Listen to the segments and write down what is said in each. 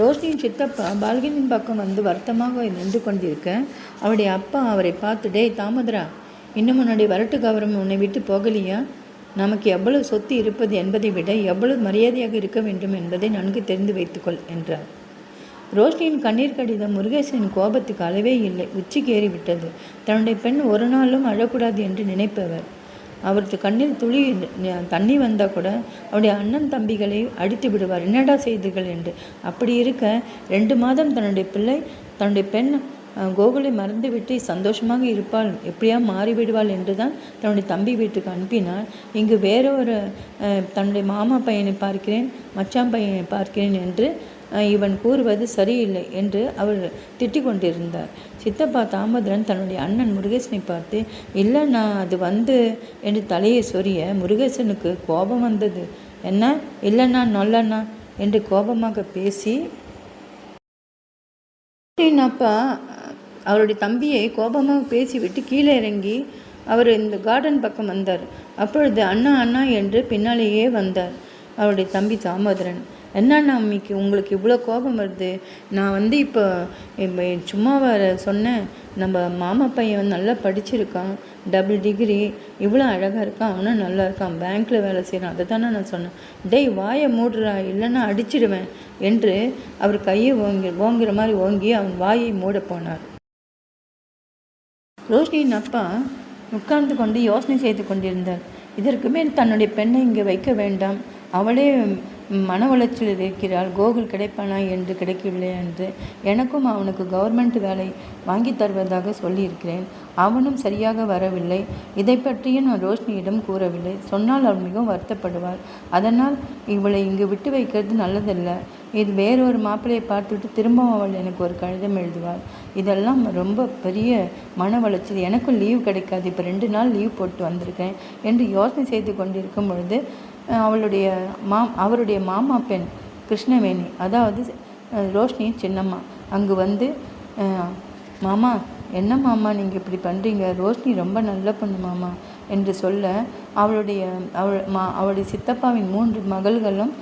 ரோஷினியின் சித்தப்பா பால்கினின் பக்கம் வந்து வருத்தமாக நின்று கொண்டிருக்க அவருடைய அப்பா அவரை பார்த்து டேய் தாமதரா இன்னும் உன்னுடைய வரட்டு கவரம் உன்னை விட்டு போகலையா? நமக்கு எவ்வளவு சொத்து இருப்பது என்பதை விட எவ்வளவு மரியாதையாக இருக்க வேண்டும் என்பதை நன்கு தெரிந்து வைத்துக்கொள் என்றார். ரோஷினியின் கண்ணீர் கடிதம் முருகேசனின் கோபத்துக்கு அளவே இல்லை. உச்சிக்கு ஏறிவிட்டது தன்னுடைய பெண் ஒரு நாளும் அழக்கூடாது என்று நினைப்பவர். அவரது கண்ணில் துளி தண்ணி வந்தால் கூட அவருடைய அண்ணன் தம்பிகளை அடித்து விடுவார். என்னடா செய்தீர்கள் என்று. அப்படி இருக்க ரெண்டு மாதம் தன்னுடைய பிள்ளை தன்னுடைய பெண் அஹ், கோகுலை மறந்துவிட்டு சந்தோஷமாக இருப்பாள் எப்படியா மாறிவிடுவாள் என்று தான் தன்னுடைய தம்பி வீட்டுக்கு அனுப்பினாள் இங்கு வேற ஒரு தன்னுடைய மாமா பையனை பார்க்கிறேன் மச்சான் பையனை பார்க்கிறேன் என்று இவன் கூறுவது சரியில்லை என்று அவர் திட்டிக் கொண்டிருந்தார் சித்தப்பா தாமோதரன் தன்னுடைய அண்ணன் முருகேசனை பார்த்து இல்லைண்ணா அது வந்து என்று தலையை சொரிய. முருகேசனுக்கு கோபம் வந்தது. என்ன? இல்லைண்ணா நொல்லண்ணா என்று கோபமாக பேசி அப்பா அவருடைய தம்பியை கோபமாக பேசிவிட்டு கீழே இறங்கி அவர் இந்த கார்டன் பக்கம் வந்தார். அப்பொழுது அண்ணா அண்ணா என்று பின்னாலேயே வந்தார். அவருடைய தம்பி தாமோதரன். என்னண்ணா அம்மிக்கு உங்களுக்கு இவ்வளோ கோபம் வருது? நான் வந்து இப்போ சும்மா வர சொன்னேன். நம்ம மாமா பையன் வந்து நல்லா படிச்சிருக்கான். டபுள் டிகிரி இவ்வளோ அழகாக இருக்கான். அவனும் நல்லா இருக்கான். பேங்க்கில் வேலை செய்கிறான் அதை தானே நான் சொன்னேன். டேய் வாயை மூடுறா. இல்லைன்னா அடிச்சிடுவேன் என்று அவர் கையை ஓங்கி ஓங்குற மாதிரி ஓங்கி அவன் வாயை மூட போனார். ரோஷினியின் அப்பா உட்கார்ந்து கொண்டு யோசனை செய்து கொண்டிருந்தார். இதற்கு மேல் தன்னுடைய பெண்ணை இங்கே வைக்க வேண்டாம். அவளே மன உளைச்சலில் இருக்கிறாள். கோகுல் கிடைப்பானா என்று கிடைக்கவில்லை என்று எனக்கும் அவனுக்கு கவர்மெண்ட் வேலை வாங்கி தருவதாக சொல்லியிருக்கிறேன். அவனும் சரியாக வரவில்லை. இதை பற்றியும் நான் ரோஷினியிடம் கூறவில்லை. சொன்னால் அவள் மிகவும் வருத்தப்படுவாள். அதனால் இவளை இங்கு விட்டு வைக்கிறது நல்லதல்ல. இது வேறொரு மாப்பிள்ளையை பார்த்துவிட்டு திரும்பவும் அவள் எனக்கு ஒரு கடிதம் எழுதுவாள். இதெல்லாம் ரொம்ப பெரிய மன வளர்ச்சி எனக்கும் லீவ் கிடைக்காது. இப்போ ரெண்டு நாள் லீவ் போட்டு வந்திருக்கேன் என்று யோசனை செய்து கொண்டிருக்கும் பொழுது அவளுடைய மா அவருடைய மாமா பெண் கிருஷ்ணவேணி அதாவது ரோஷினி சின்னம்மா. அங்கு வந்து மாமா என்ன மாமா நீங்கள் இப்படி பண்ணுறீங்க ரோஷினி ரொம்ப நல்ல பொண்ணு மாமா என்று சொல்ல அவளுடைய அவள் மா அவளுடைய சித்தப்பாவின் மூன்று மகள்களும்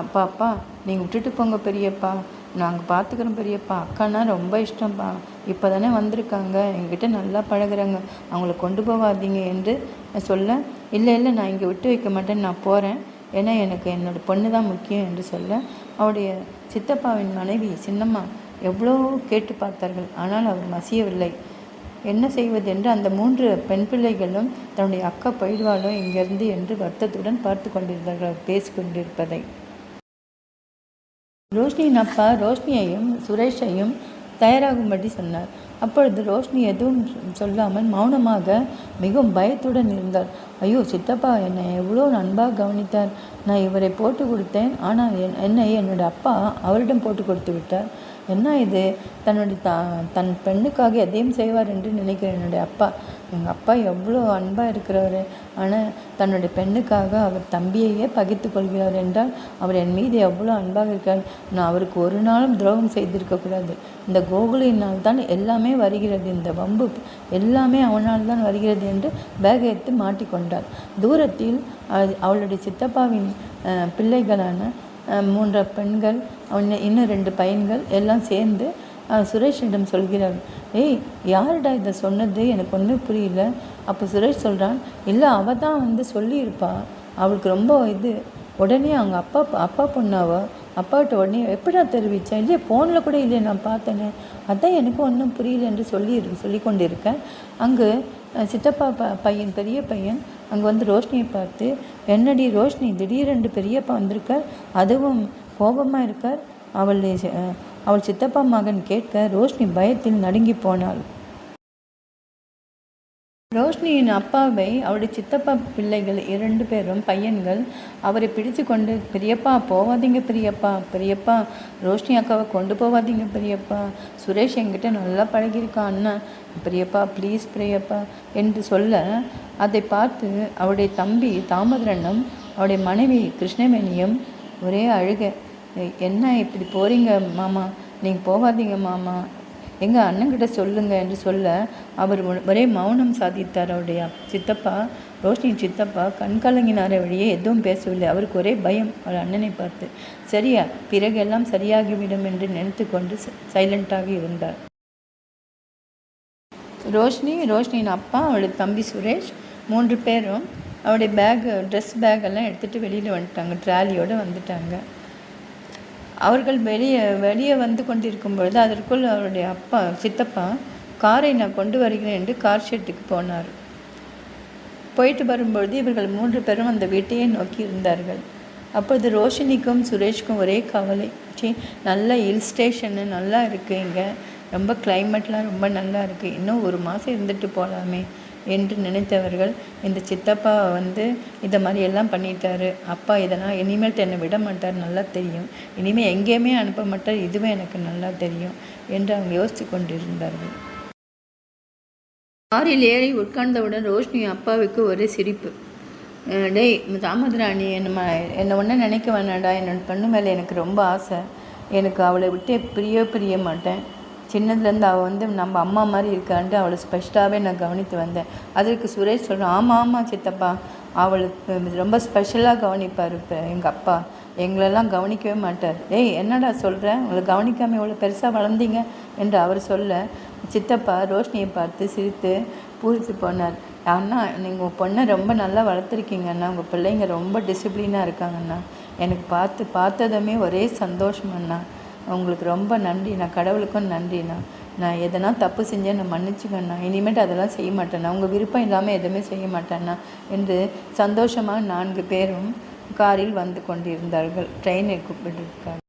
அப்பா அப்பா நீங்கள் விட்டுட்டு போங்க பெரியப்பா நாங்கள் பார்த்துக்குறோம் பெரியப்பா. அக்கானா ரொம்ப இஷ்டம்ப்பா இப்போ தானே வந்திருக்காங்க. எங்கிட்ட நல்லா பழகுறாங்க. அவங்கள கொண்டு போகாதீங்க என்று சொல்ல இல்லை இல்லை நான் இங்கே விட்டு வைக்க மாட்டேன். நான் போகிறேன் ஏன்னா எனக்கு என்னோட பொண்ணு தான் முக்கியம் என்று சொல்ல அவருடைய சித்தப்பாவின் மனைவி சின்னம்மா எவ்வளோ கேட்டு பார்த்தார்கள். ஆனால் அவர் மசியவில்லை. என்ன செய்வது என்று அந்த மூன்று பெண் பிள்ளைகளும் தன்னுடைய அக்கா போயிடுவாளோ இங்கிருந்து என்று வருத்தத்துடன் பார்த்து கொண்டிருந்தார்கள். பேசிக்கொண்டிருப்பதை ரோஷினியின் அப்பா ரோஷினியையும் சுரேஷையும் தயாராகும்படி சொன்னார். அப்பொழுது ரோஷினி எதுவும் சொல்லாமல் மௌனமாக மிகவும் பயத்துடன் இருந்தார். ஐயோ சித்தப்பா என்னை எவ்வளோ நண்பாக கவனித்தார். நான் இவரை போட்டு கொடுத்தேன். ஆனால் என் என்னை என்னோட அப்பா அவரிடம் போட்டு கொடுத்து விட்டார். என்ன இது? தன்னுடைய த தன் பெண்ணுக்காக எதையும் செய்வார் என்று நினைக்கிறேன் என்னுடைய அப்பா எங்கள் அப்பா எவ்வளோ அன்பாக இருக்கிறாரு. ஆனால் தன்னுடைய பெண்ணுக்காக அவர் தம்பியையே பகிர்ந்து கொள்கிறார் என்றால் அவர் என் மீது எவ்வளோ அன்பாக இருக்கார். நான் அவருக்கு ஒரு நாளும் துரோகம் செய்திருக்கக்கூடாது இந்த கோகுலினால் தான் எல்லாமே வருகிறது. இந்த வம்பு எல்லாமே அவனால் தான் வருகிறது என்று பேகை எடுத்து மாட்டிக்கொண்டார். தூரத்தில் அவளுடைய சித்தப்பாவின் பிள்ளைகளான மூன்று பெண்கள் இன்னும் இன்னும் ரெண்டு பையன்கள் எல்லாம் சேர்ந்து சுரேஷிடம் சொல்கிறார் ஏய் யாருடா இதை சொன்னது? எனக்கு ஒன்றும் புரியல. அப்போ சுரேஷ் சொல்கிறான் இல்லை அவள் தான் வந்து சொல்லியிருப்பா. அவளுக்கு ரொம்ப இது. உடனே அவங்க அப்பா அப்பா பொண்ணாவ? அப்பாட்ட உடனே எப்படா தெரிவித்தேன் இல்லையே ஃபோனில் கூட இல்லையே நான் பார்த்தேனே. அதான் எனக்கு ஒன்றும் புரியல என்று சொல்லி சொல்லி கொண்டிருக்கேன் அங்கு சித்தப்பா ப பையன் பெரிய பையன் அங்கே வந்து ரோஷினியை பார்த்து என்னடி ரோஷினி திடீரென்று பெரியப்பா வந்திருக்கார் அதுவும் கோபமாக இருக்கார்? அவள் அவள் சித்தப்பா மகன் கேட்க ரோஷினி பயத்தில் நடுங்கி போனாள். ரோஷினியின் அப்பாவை அவருடைய சித்தப்பா பிள்ளைகள் இரண்டு பேரும் பையன்கள் அவரை பிடித்து கொண்டு பெரியப்பா போகாதீங்க பெரியப்பா பெரியப்பா ரோஷினி அக்காவை கொண்டு போகாதீங்க பெரியப்பா சுரேஷ் என்கிட்ட நல்லா பழகியிருக்கான் அண்ணன் பெரியப்பா ப்ளீஸ் பெரியப்பா என்று சொல்ல அதை பார்த்து அவருடைய தம்பி தாமோதரனும் அவருடைய மனைவி கிருஷ்ணவேணியும் ஒரே அழுகை. என்ன இப்படி போகிறீங்க மாமா? நீங்கள் போகாதீங்க மாமா. எங்கள் அண்ணன்கிட்ட சொல்லுங்க என்று சொல்ல அவர் ஒ- ஒரே மௌனம் சாதித்தார் அவருடைய சித்தப்பா ரோஷினி சித்தப்பா. கண் கலங்கினார வழியே எதுவும் பேசவில்லை. அவருக்கு ஒரே பயம். அவர் அண்ணனை பார்த்து சரியா பிறகு எல்லாம் சரியாகிவிடும் என்று நினைத்து கொண்டு சைலண்டாக இருந்தார். ரோஷினி ரோஷினியின் அப்பா அவளுடைய தம்பி சுரேஷ் மூன்று பேரும் அவருடைய பேக் ட்ரெஸ் பேக் எல்லாம் எடுத்துகிட்டு வெளியில் வந்துட்டாங்க. ட்ராலியோடு வந்துட்டாங்க. அவர்கள் வெளியே வெளியே வந்து கொண்டிருக்கும் பொழுது அதற்குள் அவருடைய அப்பா சித்தப்பா காரை நான் கொண்டு வருகிறேன் என்று கார் ஷெட்டுக்கு போனார். போயிட்டு வரும்பொழுது இவர்கள் மூன்று பேரும் அந்த வீட்டையே நோக்கி இருந்தார்கள். அப்பொழுது ரோஷினிக்கும் சுரேஷ்க்கும் ஒரே கவலை. சி நல்ல ஹில் ஸ்டேஷனு நல்லா இருக்குது இங்கே. ரொம்ப கிளைமேட்லாம் ரொம்ப நல்லா இருக்குது இன்னும் ஒரு மாதம் இருந்துட்டு போகலாமே என்று நினைத்தவர்கள் இந்த சித்தப்பா வந்து இதை மாதிரி எல்லாம் பண்ணிட்டாரு. அப்பா இதெல்லாம் இனிமேல் என்னை விட மாட்டார் நல்லா தெரியும். இனிமேல் எங்கேயுமே அனுப்ப மாட்டார் இதுவே எனக்கு நல்லா தெரியும் என்று அவங்க யோசித்து கொண்டிருந்தார்கள். காரில் ஏறி உட்கார்ந்தவுடன் ரோஷினி அப்பாவுக்கு ஒரு சிரிப்பு. டேய் தாமதராணி என்ன என்னை ஒன்றும் நினைக்க வேணாடா என்னோட பொண்ணு மேலே எனக்கு ரொம்ப ஆசை. எனக்கு அவளை விட்டே பிரிய பிரிய மாட்டேன். சின்னதுலேருந்து அவள் வந்து நம்ம அம்மா மாதிரி இருக்கான்ட்டு அவளை ஸ்பெஷலாகவே நான் கவனித்து வந்தேன். அதற்கு சுரேஷ் சொல்கிறான் ஆமாம் ஆமாம் சித்தப்பா. அவளுக்கு ரொம்ப ஸ்பெஷலாக கவனிப்பார் இப்போ எங்கள் அப்பா. எங்களெல்லாம் கவனிக்கவே மாட்டார். ஏய் என்னடா சொல்கிறேன் உங்களை கவனிக்காமல் இவ்வளோ பெருசாக வளர்ந்தீங்க? என்று அவர் சொல்ல சித்தப்பா ரோஷினியை பார்த்து சிரித்து பூரித்து போனார். அண்ணா நீங்கள் உங்கள் பொண்ணை ரொம்ப நல்லா வளர்த்துருக்கீங்க அண்ணா. உங்கள் பிள்ளைங்க ரொம்ப டிசிப்ளினாக இருக்காங்கண்ணா எனக்கு பார்த்து பார்த்ததுமே ஒரே சந்தோஷம் அண்ணா. உங்களுக்கு ரொம்ப நன்றி. நான் கடவுளுக்கும் நன்றிண்ணா நான் எதனா தப்பு செஞ்சேன் நான் மன்னிச்சுக்கண்ணா இனிமேட்டு அதெல்லாம் செய்ய மாட்டேண்ணா உங்கள் விருப்பம் இல்லாமல் எதுவுமே செய்ய மாட்டேண்ணா என்று சந்தோஷமாக நான்கு பேரும் காரில் வந்து கொண்டிருந்தார்கள். ட்ரெயினை கூப்பிட்டுருக்காங்க.